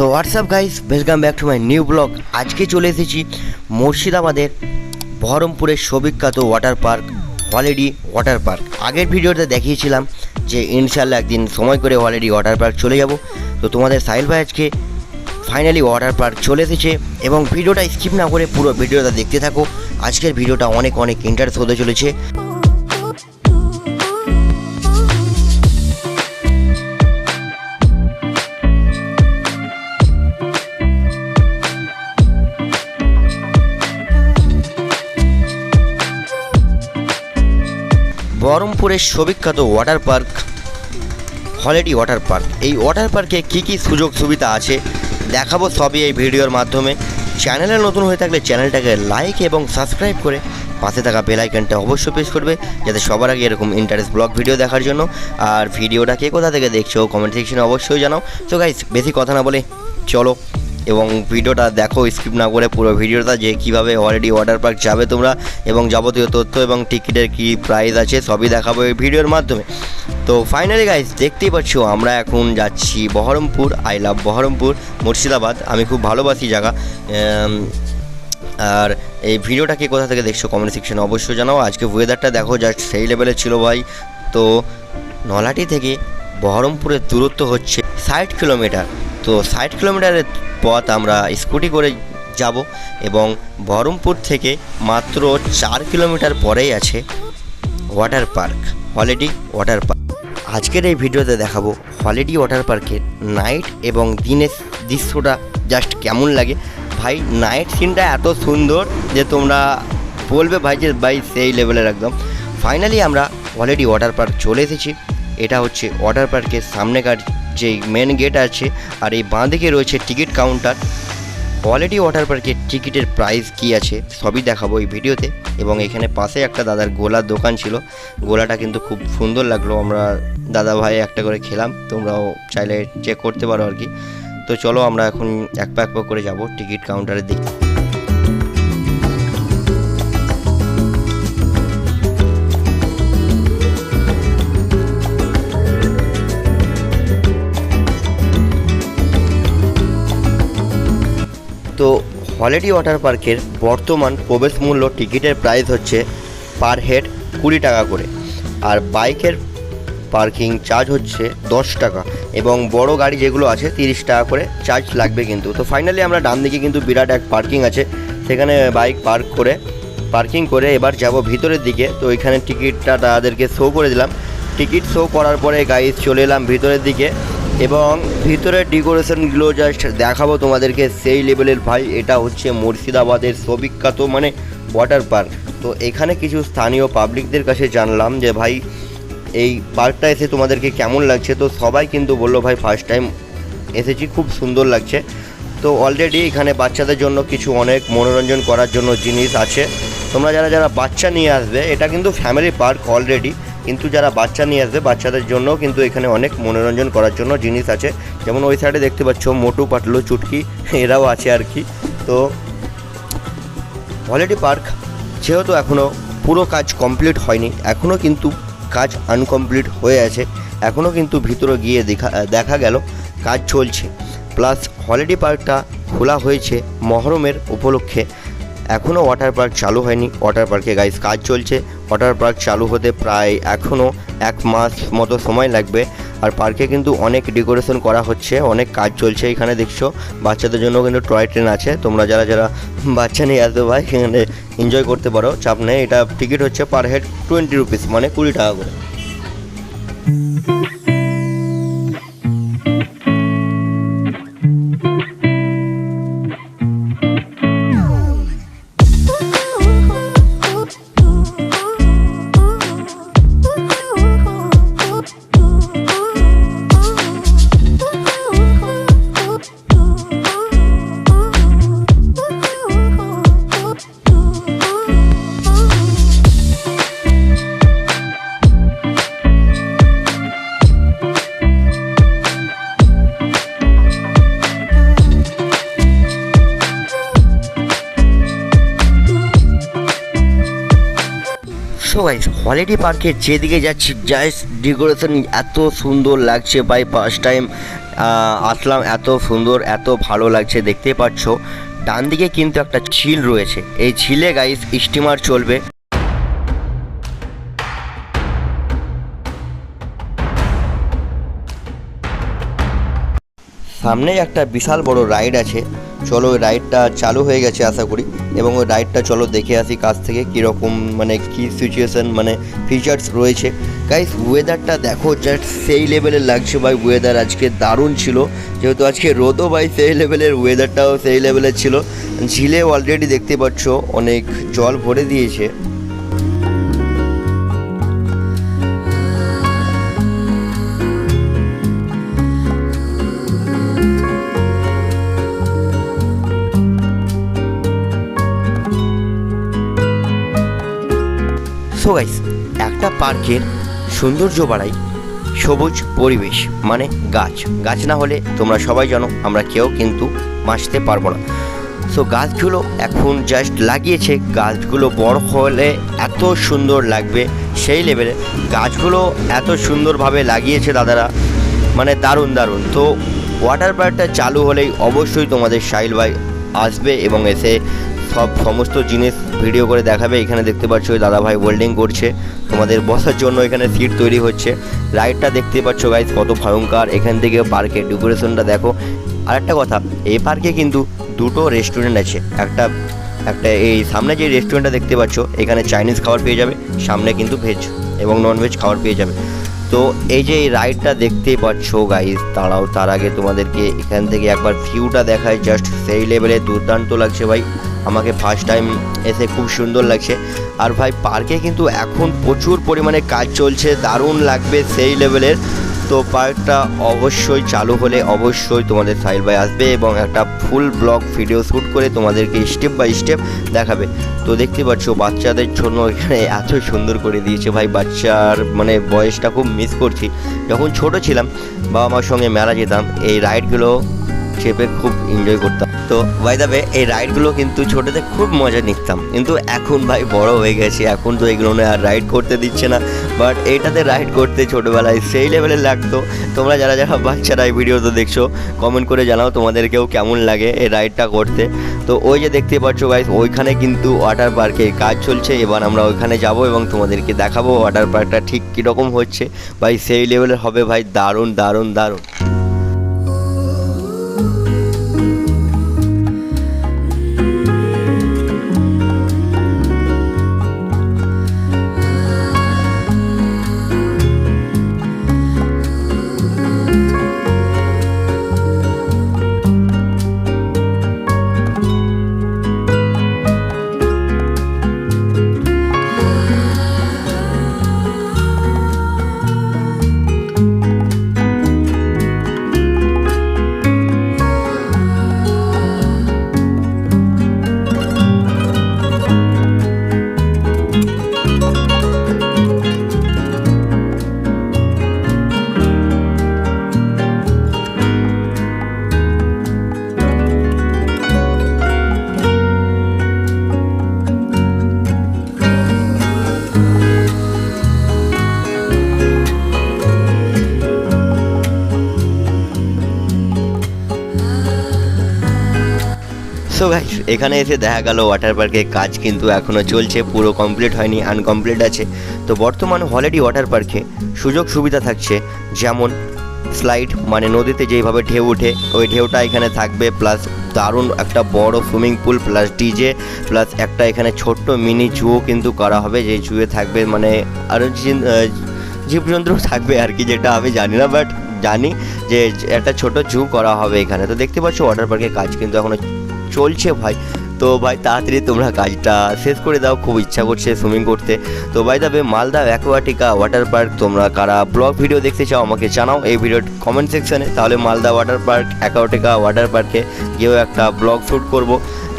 So what's up guys welcome back to my new blog আজকে চলে এসেছি মুর্শিদাবাদের বহরমপুরের সবিখ্যাত water park holiday water park আগের ভিডিওতে দেখিয়েছিলাম যে ইনশাল্লাহ একদিন সময় করে হলিডি ওয়াটার পার্ক চলে যাব। তো তোমাদের সাহিল ভাই আজকে ফাইনালি ওয়াটার পার্ক চলে এসেছে এবং ভিডিওটা স্কিপ না করে পুরো ভিডিওটা দেখতে থাকো। আজকের ভিডিওটা অনেক অনেক ইন্টারেস্ট হতে চলেছে। বহরমপুরের সবিখ্যাত water park, holiday water park. এই ওয়াটার পার্কে কী কী সুযোগ সুবিধা আছে দেখাবো সবই এই ভিডিওর মাধ্যমে। চ্যানেলে নতুন হয়ে থাকলে চ্যানেলটাকে লাইক এবং সাবস্ক্রাইব করে পাশে থাকা বেল আইকনটা অবশ্যই প্রেস করবে, যাতে সবার আগে এরকম ইন্টারেস্ট ব্লগ ভিডিও দেখার জন্য। আর ভিডিওটা কে কোথা থেকে দেখছ কমেন্ট সেকশনে অবশ্যই জানাও। তো গাইস বেশি কথা না বলে চলো। এবং ভিডিওটা দেখো স্কিপ না করে পুরো ভিডিওটা যে কীভাবে অলরেডি ওয়াটার পার্ক যাবে তোমরা এবং যাবতীয় তথ্য এবং টিকিটের কী প্রাইস আছে সবই দেখাবো এই ভিডিওর মাধ্যমে। তো ফাইনালি গাইজ দেখতেই পাচ্ছ আমরা এখন যাচ্ছি বহরমপুর আই লাভ বহরমপুর, মুর্শিদাবাদ। আমি খুব ভালোবাসি জায়গা। আর এই ভিডিওটাকে কোথা থেকে দেখছ কমেন্ট সেকশনে অবশ্যই জানাও। আজকে ওয়েদারটা দেখো জাস্ট সেই লেভেলে ছিল ভাই। তো নলাটি থেকে বহরমপুরের দূরত্ব হচ্ছে ষাট কিলোমিটার তো ষাট কিলোমিটারের পথ আমরা স্কুটি করে যাব এবং বহরমপুর থেকে মাত্র চার কিলোমিটার পরেই আছে water park holiday water park আজকের এই ভিডিওতে দেখাবো হলিডি ওয়াটার পার্কের নাইট এবং দিনের দৃশ্যটা জাস্ট কেমন লাগে। ভাই নাইট সিনটা এত সুন্দর যে তোমরা বলবে ভাই যে ভাই সেই লেভেলের একদম। ফাইনালি আমরা অলরেডি ওয়াটার পার্ক চলে এসেছি। এটা হচ্ছে ওয়াটার পার্কের সামনেকার যে মেন গেট আছে আর এই বাঁ দিকে রয়েছে টিকিট কাউন্টার কোয়ালিটি ওয়াটার পার্কের টিকিটের প্রাইস কী আছে সবই দেখাবো এই ভিডিওতে। এবং এখানে পাশে একটা দাদার গোলার দোকান ছিল, গোলাটা কিন্তু খুব সুন্দর লাগল, আমরা দাদা ভাই একটা করে খেলাম, তোমরাও চাইলে চেক করতে পারো আর কি। তো চলো আমরা এখন এক পা এক পা করে যাব টিকিট কাউন্টারের দিকে। হলিডে ওয়াটার পার্কের বর্তমান প্রবেশ মূল্য টিকিটের প্রাইস হচ্ছে পার হেড কুড়ি টাকা করে। আর বাইকের পার্কিং চার্জ হচ্ছে দশ টাকা এবং বড় গাড়ি যেগুলো আছে তিরিশ টাকা করে চার্জ লাগবে কিন্তু। তো ফাইনালি আমরা ডান দিকে কিন্তু বিরাট এক পার্কিং আছে, সেখানে বাইক পার্ক করে, পার্কিং করে এবার যাব ভিতরের দিকে। তো এখানে টিকিটটা তাদেরকে শো করে দিলাম। টিকিট শো করার পরে গাড়ি চলে এলাম ভিতরের দিকে। এবং ভিতরের ডেকোরেশনগুলো জাস্ট দেখাবো তোমাদেরকে। সেই লেভেলের ভাই, এটা হচ্ছে মুর্শিদাবাদের সবিখ্যাত মানে ওয়াটার পার্ক তো এখানে কিছু স্থানীয় পাবলিকদের কাছে জানলাম যে, ভাই, এই পার্কটা এসে তোমাদেরকে কেমন লাগছে? তো সবাই কিন্তু বলল, ভাই ফার্স্ট টাইম এসেছি, খুব সুন্দর লাগছে। তো অলরেডি এখানে বাচ্চাদের জন্য কিছু অনেক মনোরঞ্জন করার জন্য জিনিস আছে। তোমরা যারা যারা বাচ্চা নিয়ে আসবে, এটা কিন্তু ফ্যামিলি পার্ক অলরেডি কিন্তু যারা বাচ্চা নিয়ে আসবে, বাচ্চাদের জন্য কিন্তু এখানে অনেক মনোরঞ্জন করার জন্য জিনিস আছে। যেমন ওই সাইডে দেখতে পাচ্ছ মোটু পাটলু চুটকি, এরাও আছে আর কি। তো, হলিডে পার্ক যেহেতু এখনও পুরো কাজ কমপ্লিট হয়নি এখনও কিন্তু কাজ আনকমপ্লিট হয়ে আছে এখনও কিন্তু ভিতরে গিয়ে দেখা দেখা গেল, কাজ চলছে। প্লাস হলিডে পার্কটা খোলা হয়েছে মহরমের উপলক্ষে। এখনও ওয়াটার পার্ক চালু হয়নি। ওয়াটার পার্কে গাইস কাজ চলছে। ওয়াটার পার্ক চালু হতে প্রায় এখনও এক মাস মতো সময় লাগবে। আর পার্কে কিন্তু অনেক ডেকোরেশন করা হচ্ছে, অনেক কাজ চলছে এখানে দেখছ। বাচ্চাদের জন্য কিন্তু টয় ট্রেন আছে। তোমরা যারা যারা বাচ্চা নিয়ে আসবে ভাই, সেখানে এনজয় করতে পারো। চাপ নেই। এটা টিকিট হচ্ছে পার হেড টোয়েন্টি রুপিস মানে কুড়ি টাকা করে। গাইস হলিডে পার্কে যেদিকে যাচ্ছি জাস্ট ডেকোরেশন এত সুন্দর লাগছে বাই ফার্স্ট টাইম আসলাম, এত সুন্দর, এত ভালো লাগছে, দেখতে পাচ্ছ। ডান দিকে কিন্তু একটা ঝিল রয়েছে। এই ঝিলে গাইস স্টিমার চলবে। সামনেই একটা বিশাল বড় রাইড আছে। চলো ওই রাইডটা চালু হয়ে গেছে আশা করি। এবং ওই রাইডটা চলো দেখে আসি কাছ থেকে কীরকম মানে কী সিচুয়েশান মানে ফিচার্স রয়েছে। গাইস ওয়েদারটা দেখো জাস্ট সেই লেভেলের লাগছে ভাই ওয়েদার আজকে দারুণ ছিল। যেহেতু আজকে রোদও ভাই, সেই লেভেলের ওয়েদারটাও সেই লেভেলের ছিল। ঝিলে অলরেডি দেখতে পাচ্ছ, অনেক জল ভরে দিয়েছে। সো গাইস একটা পার্কের সৌন্দর্য বাড়াই, সবুজ পরিবেশ মানে গাছ। গাছ না হলে তোমরা সবাই জানো, আমরা কেউ কিন্তু বাঁচতে পারব না। সো গাছগুলো এখন জাস্ট লাগিয়েছে। গাছগুলো বড় হলে এত সুন্দর লাগবে সেই লেভেলে গাছগুলো এত সুন্দরভাবে লাগিয়েছে দাদারা মানে দারুণ দারুণ। তো ওয়াটার পার্কটা চালু হলেই অবশ্যই তোমাদের সাইল ভাই আসবে এবং এসে সব সমস্ত জিনিস ভিডিও করে দেখাবে। এখানে দেখতে পাচ্ছ ওই দাদাভাই ওয়েল্ডিং করছে। তোমাদের বসার জন্য এখানে সিট তৈরি হচ্ছে। রাইডটা দেখতে পাচ্ছ গাইজ কত ভয়ঙ্কর। এখান থেকে পার্কের ডেকোরেশনটা দেখো। আর একটা কথা, এই পার্কে কিন্তু দুটো রেস্টুরেন্ট আছে। একটা একটা এই সামনে যে রেস্টুরেন্টটা দেখতে পাচ্ছ, এখানে চাইনিজ খাবার পেয়ে যাবে, সামনে কিন্তু ভেজ এবং নন ভেজ খাবার পেয়ে যাবে। তো এই যে এই রাইডটা দেখতে পাচ্ছ গাইজ তারাও তার আগে তোমাদেরকে এখান থেকে একবার ভিউটা দেখায় জাস্ট সেই লেভেলে দুর্দান্ত লাগছে ভাই। আমাকে ফার্স্ট টাইম এসে খুব সুন্দর লাগছে। আর ভাই পার্কে কিন্তু এখন প্রচুর পরিমাণে কাজ চলছে, দারুণ লাগবে সেই লেভেলের তো পার্কটা অবশ্যই চালু হলে অবশ্যই তোমাদের সাইল ভাই আসবে এবং একটা ফুল ব্লগ ভিডিও শ্যুট করে তোমাদেরকে স্টেপ বাই স্টেপ দেখাবে। তো দেখতে পাচ্ছ, বাচ্চাদের জন্য এখানে এত সুন্দর করে দিয়েছে ভাই, বাচ্চার মানে বয়সটা খুব মিস করছি। যখন ছোট ছিলাম বাবা মার সঙ্গে মেলা যেতাম, এই রাইডগুলো চেপে খুব এনজয় করতাম। তো ভাই দাবে এই রাইডগুলো কিন্তু ছোটোতে খুব মজা নিতাম। কিন্তু এখন ভাই বড় হয়ে গেছে, এখন তো এগুলো আর রাইড করতে দিচ্ছে না। বাট এইটাতে রাইড করতে ছোটোবেলায় সেই লেভেলের লাগতো। তোমরা যারা যারা বাচ্চারা এই ভিডিও তো দেখছ কমেন্ট করে জানাও তোমাদেরকেও কেমন লাগে এই রাইডটা করতে। তো ওই যে দেখতে পাচ্ছ গাইস ওইখানে কিন্তু ওয়াটার পার্কে কাজ চলছে। এবার আমরা ওইখানে যাব এবং তোমাদেরকে দেখাবো ওয়াটার পার্কটা ঠিক কীরকম হচ্ছে। ভাই সেই লেভেলের হবে ভাই দারুণ দারুণ দারুণ। সো গাইস এখানে এসে দেখা গেল ওয়াটার পার্কের কাজ কিন্তু এখনও চলছে, পুরো কমপ্লিট হয়নি আনকমপ্লিট আছে। তো বর্তমান হলিডে ওয়াটার পার্কে সুযোগ সুবিধা থাকছে, যেমন স্লাইড মানে নদীতে যেইভাবে ঢেউ ওঠে, ওই ঢেউটা এখানে থাকবে প্লাস দারুণ একটা বড় swimming pool plus DJ plus একটা এখানে ছোট্ট মিনি জুও কিন্তু করা হবে, যে জুয়ে থাকবে মানে আরও জীবজন্তু থাকবে আর কি, যেটা আমি জানি না বাট জানি যে একটা ছোট জু করা হবে এখানে। তো দেখতে পাচ্ছ ওয়াটার পার্কের কাজ কিন্তু এখনও চলছে ভাই। তো ভাই, তাড়াতাড়ি তোমরা কাজটা শেষ করে দাও, খুব ইচ্ছা করছে সুইমিং করতে। তো ভাই তবে মালদা অ্যাকোয়াটিকা ওয়াটার পার্ক তোমরা কারা ব্লগ ভিডিও দেখতে চাও আমাকে জানাও এই ভিডিওর কমেন্ট সেকশনে তাহলে Malda water park Aquatica water পার্কে গিয়েও একটা ব্লগ শ্যুট করব।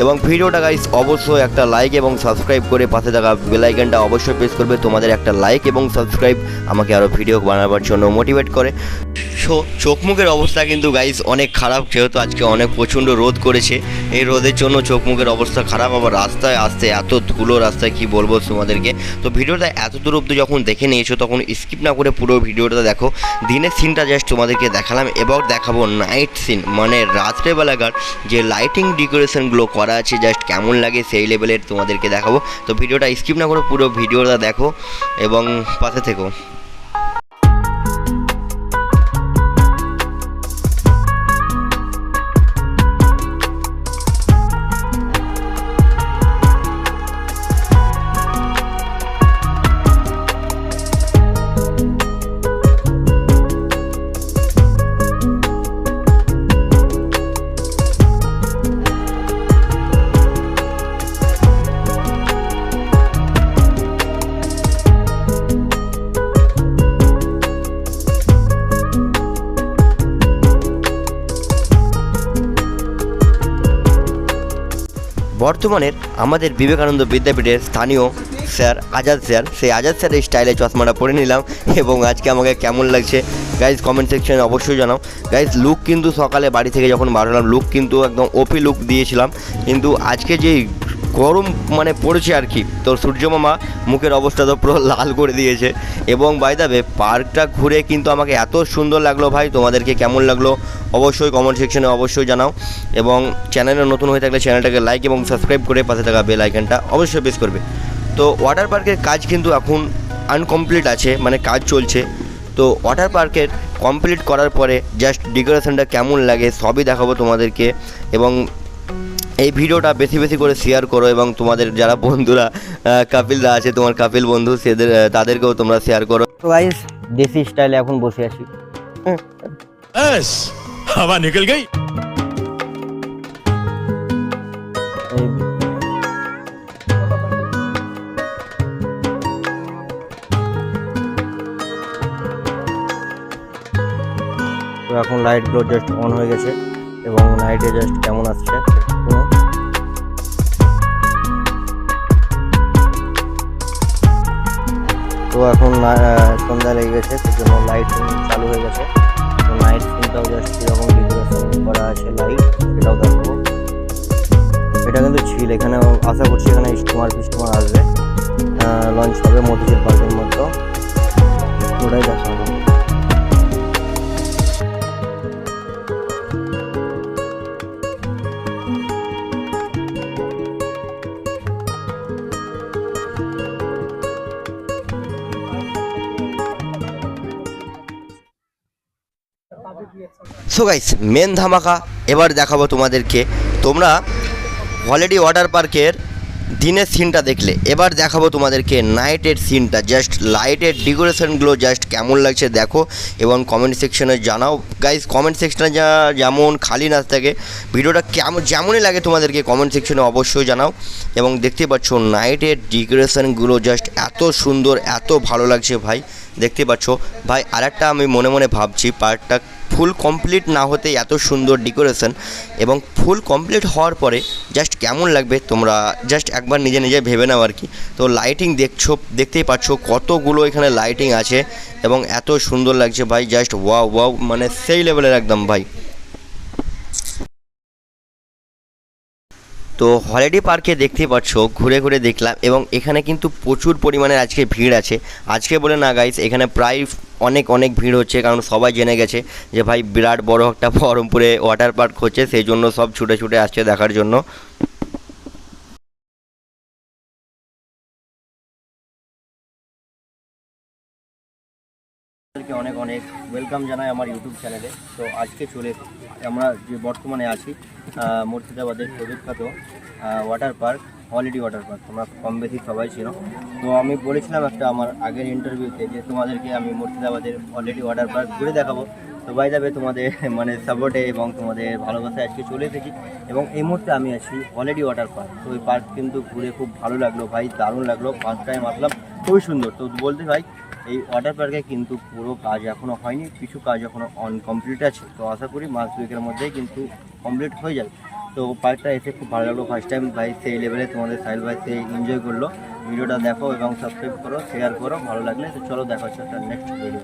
এবং ভিডিওটা গাইস অবশ্যই একটা লাইক এবং সাবস্ক্রাইব করে পাশে থাকা বেলাইকনটা অবশ্যই প্রেস করবে। তোমাদের একটা লাইক এবং সাবস্ক্রাইব আমাকে আরও ভিডিও বানাবার জন্য মোটিভেট করে। সো চোখ মুখের অবস্থা কিন্তু গাইস অনেক খারাপ, যেহেতু আজকে অনেক প্রচণ্ড রোদ করেছে। এই রোদের জন্য চোখ মুখের অবস্থা খারাপ, আবার রাস্তায় আসতে এত ধুলো রাস্তায়, কি বলব তোমাদেরকে? তো ভিডিওটা এত দূর অব্দি যখন দেখে নিয়েছো, তখন স্কিপ না করে পুরো ভিডিওটা দেখো। দিনের সিনটা জাস্ট তোমাদেরকে দেখালাম এবং দেখাবো নাইট সিন মানে রাত্রেবেলাকার যে লাইটিং ডেকোরেশনগুলো করা আছে জাস্ট কেমন লাগে সেই লেভেলের তোমাদেরকে দেখাবো। তো ভিডিওটা স্কিপ না করে পুরো ভিডিওটা দেখো এবং পাশে থেকো। বর্তমানের আমাদের বিবেকানন্দ বিদ্যাপীঠের স্থানীয় স্যার আজাদ স্যার, সেই আজাদ স্যারের স্টাইলে চশমাটা পরে নিলাম এবং আজকে আমাকে কেমন লাগছে গাইজ কমেন্ট সেকশনে অবশ্যই জানাও। গাইজ লুক কিন্তু সকালে বাড়ি থেকে যখন বার হলাম লুক কিন্তু একদম ওপি লুক দিয়েছিলাম। কিন্তু আজকে যেই গরম মানে পড়েছে আর কি। তো সূর্যমামা মুখের অবস্থা তো পুরো লাল করে দিয়েছে। এবং বাইদাবে পার্কটা ঘুরে কিন্তু আমাকে এত সুন্দর লাগল ভাই, তোমাদেরকে কেমন লাগল অবশ্যই কমেন্ট সেকশনে অবশ্যই জানাও। এবং চ্যানেলে নতুন হয়ে থাকলে চ্যানেলটাকে লাইক এবং সাবস্ক্রাইব করে পাশে থাকা বেল আইকনটা অবশ্যই প্রেস করবে। তো ওয়াটার পার্কের কাজ কিন্তু এখন আনকমপ্লিট আছে মানে কাজ চলছে। তো ওয়াটার পার্কের কমপ্লিট করার পরে জাস্ট ডেকোরেশনটা কেমন লাগে সবই দেখাবো তোমাদেরকে। এবং এই ভিডিওটা বেশি বেশি করে শেয়ার করো এবং তোমাদের যারা বন্ধুরা কাপিলরা আছে তোমার কাপিল বন্ধু সেদের তাদেরকেও তোমরা শেয়ার করো। গাইস দেশি স্টাইলে এখন বসে আছি। হাওয়া নিকল গই। এখন লাইটগুলো জাস্ট অন হয়ে গেছে এবং লাইটে জাস্ট কেমন আসছে? তো এখন সন্ধ্যা লেগে গেছে সেজন্য লাইট চালু হয়ে গেছে। তো নাইট সিনটাও জাস্ট কীরকম ডেকোরেশন করা আছে লাইট সেটাও দেখাবো। এটা কিন্তু ছিল এখানে আশা করছি এখানে স্টোমার ফিস্টোমার আসবে। লঞ্চ হবে মতিঝিল পার্কের মতো ওটাই দেখাবো। সো গাইস মেন ধামাকা, এবার দেখাবো তোমাদেরকে। তোমরা হলিডে ওয়াটার পার্কের দিনের সিনটা দেখলে। এবার দেখাবো তোমাদেরকে নাইটের সিনটা জাস্ট লাইটের ডেকোরেশনগুলো জাস্ট কেমন লাগছে দেখো এবং কমেন্ট সেকশনে জানাও। গাইস কমেন্ট সেকশনে যা যেমন খালি না থাকে, ভিডিওটা কেমন যেমনই লাগে তোমাদেরকে কমেন্ট সেকশনে অবশ্যই জানাও। এবং দেখতে পাচ্ছ নাইটের ডেকোরেশনগুলো জাস্ট এত সুন্দর, এত ভালো লাগছে ভাই। দেখতে পাচ্ছ। ভাই, আরেকটা আমি মনে মনে ভাবছি পার্কটা ফুল কমপ্লিট না হতে এত সুন্দর ডেকোরেশন এবং ফুল কমপ্লিট হওয়ার পরে জাস্ট কেমন লাগবে তোমরা জাস্ট একবার নিজে নিজে ভেবে নাও আর কি। তো লাইটিং দেখছ, দেখতেই পাচ্ছ কতগুলো এখানে লাইটিং আছে এবং এত সুন্দর লাগছে ভাই, জাস্ট ওয়াও ওয়াও মানে সেই লেভেলের একদম ভাই। তো হলিডে পার্কে দেখতে পাচ্ছ, ঘুরে ঘুরে দেখলাম এবং এখানে কিন্তু প্রচুর পরিমাণে আজকে ভিড় আছে। আজকে বলে না গাইস এখানে প্রায় অনেক অনেক ভিড় হচ্ছে কারণ সবাই জেনে গেছে যে ভাই বিরাট বড় একটা বহরমপুরে ওয়াটার পার্ক হচ্ছে, সেই জন্য সব ছুটে ছুটে আসছে দেখার জন্য। ওয়েলকাম জানাই আমার ইউটিউব চ্যানেলে তো আজকে চলে আমরা যে বর্তমানে আছি মুর্শিদাবাদের প্রবিখ্যাত water park holiday water park তোমরা কম বেশি সবাই ছিল তো আমি বলেছিলাম একটা আমার আগের ইন্টারভিউতে যে তোমাদেরকে আমি মুর্শিদাবাদের হলিডে ওয়াটার পার্ক ঘুরে দেখাবো। তো বাই যাবে তোমাদের মানে সাপোর্টে এবং তোমাদের ভালোবাসায় আজকে চলে এসেছি। এবং এই মুহূর্তে আমি আছি হলিডে ওয়াটার পার্ক তো ওই পার্ক কিন্তু ঘুরে খুব ভালো লাগল ভাই, দারুণ লাগল। ফার্স্ট টাইম আসলাম, খুবই সুন্দর। তো বলতে ভাই এই ওয়াটার পার্কে কিন্তু পুরো কাজ এখনও হয়নি, কিছু কাজ এখনও অনকমপ্লিট আছে। তো আশা করি মাস দুয়েকের মধ্যেই কিন্তু কমপ্লিট হয়ে যাবে। তো পার্কটা এসে খুব ভালো লাগল ফার্স্ট টাইম ভাই সেই লেভেলে তোমাদের সাইল ভাই সেই এনজয় করল। ভিডিওটা দেখো এবং সাবস্ক্রাইব করো শেয়ার করো, ভালো লাগলে তো চলো দেখো হচ্ছে নেক্সট ভিডিও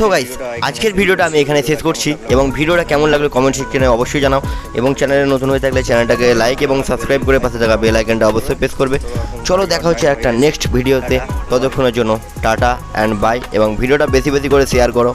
সো গাইস আজকের ভিডিওটা আমি এখানে শেষ করছি এবং ভিডিওটা কেমন লাগল কমেন্ট সেকশনে অবশ্যই জানাও এবং চ্যানেলে নতুন হয়ে থাকলে চ্যানেলটাকে লাইক এবং সাবস্ক্রাইব করে পাশে থাকা বেল আইকনটা অবশ্যই প্রেস করবে। চলো দেখা হচ্ছে একটা নেক্সট ভিডিওতে ততক্ষণের জন্য টাটা অ্যান্ড বাই এবং ভিডিওটা বেশি বেশি করে শেয়ার করো।